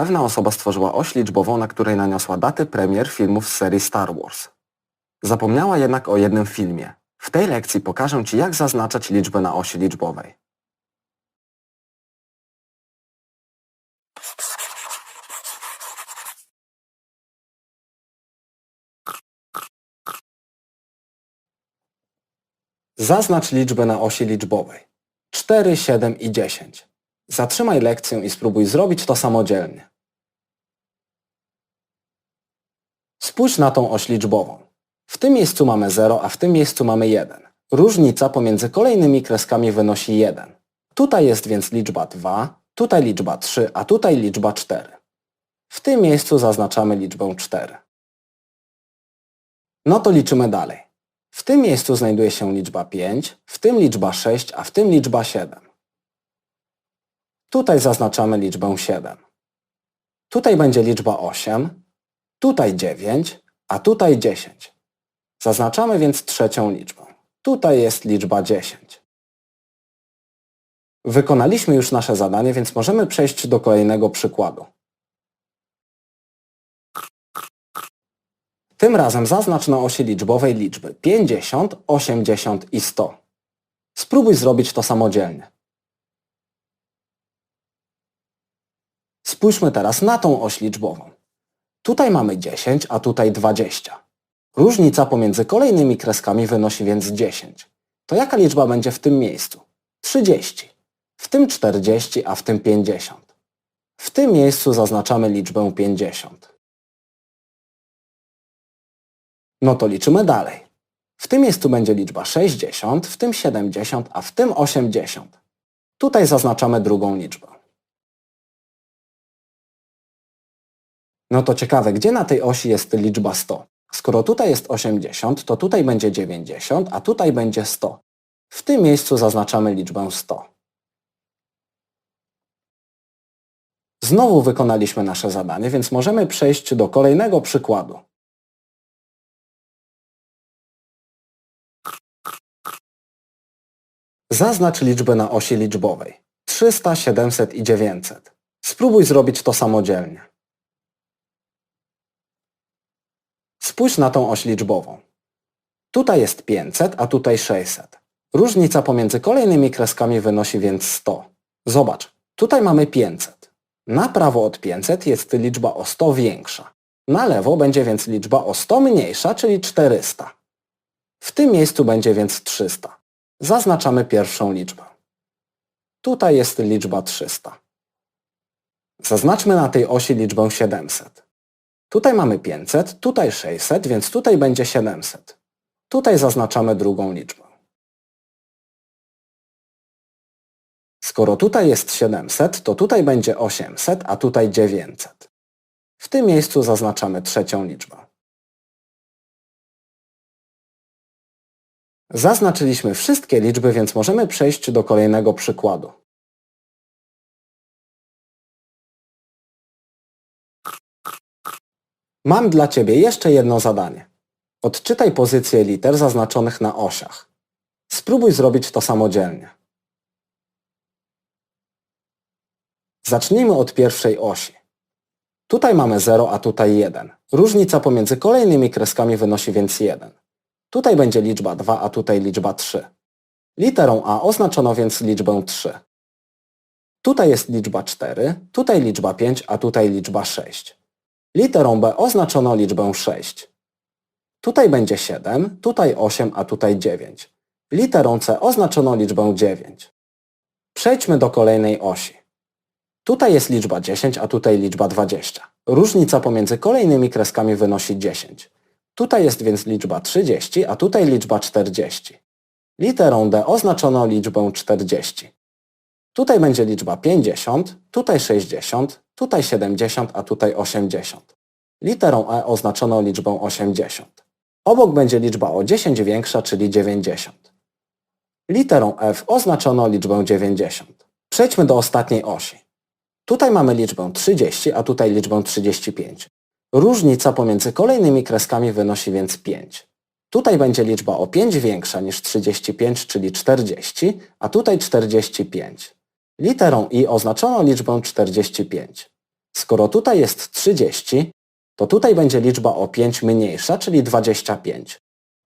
Pewna osoba stworzyła oś liczbową, na której naniosła daty premier filmów z serii Star Wars. Zapomniała jednak o jednym filmie. W tej lekcji pokażę Ci, jak zaznaczać liczbę na osi liczbowej. Zaznacz liczbę na osi liczbowej. 4, 7 i 10. Zatrzymaj lekcję i spróbuj zrobić to samodzielnie. Spójrz na tą oś liczbową. W tym miejscu mamy 0, a w tym miejscu mamy 1. Różnica pomiędzy kolejnymi kreskami wynosi 1. Tutaj jest więc liczba 2, tutaj liczba 3, a tutaj liczba 4. W tym miejscu zaznaczamy liczbę 4. No to liczymy dalej. W tym miejscu znajduje się liczba 5, w tym liczba 6, a w tym liczba 7. Tutaj zaznaczamy liczbę 7. Tutaj będzie liczba 8, tutaj 9, a tutaj 10. Zaznaczamy więc trzecią liczbę. Tutaj jest liczba 10. Wykonaliśmy już nasze zadanie, więc możemy przejść do kolejnego przykładu. Tym razem zaznacz na osi liczbowej liczby 50, 80 i 100. Spróbuj zrobić to samodzielnie. Spójrzmy teraz na tą oś liczbową. Tutaj mamy 10, a tutaj 20. Różnica pomiędzy kolejnymi kreskami wynosi więc 10. To jaka liczba będzie w tym miejscu? 30. W tym 40, a w tym 50. W tym miejscu zaznaczamy liczbę 50. No to liczymy dalej. W tym miejscu będzie liczba 60, w tym 70, a w tym 80. Tutaj zaznaczamy drugą liczbę. No to ciekawe, gdzie na tej osi jest liczba 100? Skoro tutaj jest 80, to tutaj będzie 90, a tutaj będzie 100. W tym miejscu zaznaczamy liczbę 100. Znowu wykonaliśmy nasze zadanie, więc możemy przejść do kolejnego przykładu. Zaznacz liczbę na osi liczbowej. 300, 700 i 900. Spróbuj zrobić to samodzielnie. Spójrz na tą oś liczbową. Tutaj jest 500, a tutaj 600. Różnica pomiędzy kolejnymi kreskami wynosi więc 100. Zobacz, tutaj mamy 500. Na prawo od 500 jest liczba o 100 większa. Na lewo będzie więc liczba o 100 mniejsza, czyli 400. W tym miejscu będzie więc 300. Zaznaczamy pierwszą liczbę. Tutaj jest liczba 300. Zaznaczmy na tej osi liczbę 700. Tutaj mamy 500, tutaj 600, więc tutaj będzie 700. Tutaj zaznaczamy drugą liczbę. Skoro tutaj jest 700, to tutaj będzie 800, a tutaj 900. W tym miejscu zaznaczamy trzecią liczbę. Zaznaczyliśmy wszystkie liczby, więc możemy przejść do kolejnego przykładu. Mam dla Ciebie jeszcze jedno zadanie. Odczytaj pozycje liter zaznaczonych na osiach. Spróbuj zrobić to samodzielnie. Zacznijmy od pierwszej osi. Tutaj mamy 0, a tutaj 1. Różnica pomiędzy kolejnymi kreskami wynosi więc 1. Tutaj będzie liczba 2, a tutaj liczba 3. Literą A oznaczono więc liczbę 3. Tutaj jest liczba 4, tutaj liczba 5, a tutaj liczba 6. Literą B oznaczono liczbę 6. Tutaj będzie 7, tutaj 8, a tutaj 9. Literą C oznaczono liczbę 9. Przejdźmy do kolejnej osi. Tutaj jest liczba 10, a tutaj liczba 20. Różnica pomiędzy kolejnymi kreskami wynosi 10. Tutaj jest więc liczba 30, a tutaj liczba 40. Literą D oznaczono liczbę 40. Tutaj będzie liczba 50, tutaj 60, tutaj 70, a tutaj 80. Literą E oznaczono liczbę 80. Obok będzie liczba o 10 większa, czyli 90. Literą F oznaczono liczbę 90. Przejdźmy do ostatniej osi. Tutaj mamy liczbę 30, a tutaj liczbę 35. Różnica pomiędzy kolejnymi kreskami wynosi więc 5. Tutaj będzie liczba o 5 większa niż 35, czyli 40, a tutaj 45. Literą I oznaczono liczbę 45. Skoro tutaj jest 30, to tutaj będzie liczba o 5 mniejsza, czyli 25.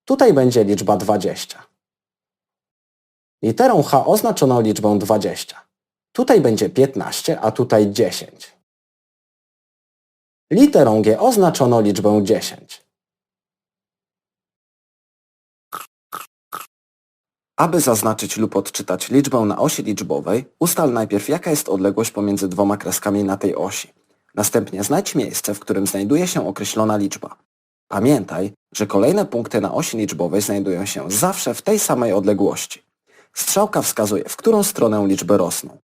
Tutaj będzie liczba 20. Literą H oznaczono liczbę 20. Tutaj będzie 15, a tutaj 10. Literą G oznaczono liczbę 10. Aby zaznaczyć lub odczytać liczbę na osi liczbowej, ustal najpierw jaka jest odległość pomiędzy dwoma kreskami na tej osi. Następnie znajdź miejsce, w którym znajduje się określona liczba. Pamiętaj, że kolejne punkty na osi liczbowej znajdują się zawsze w tej samej odległości. Strzałka wskazuje, w którą stronę liczby rosną.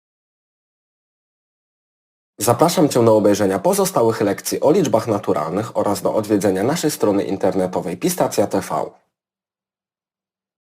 Zapraszam Cię do obejrzenia pozostałych lekcji o liczbach naturalnych oraz do odwiedzenia naszej strony internetowej Pistacja TV.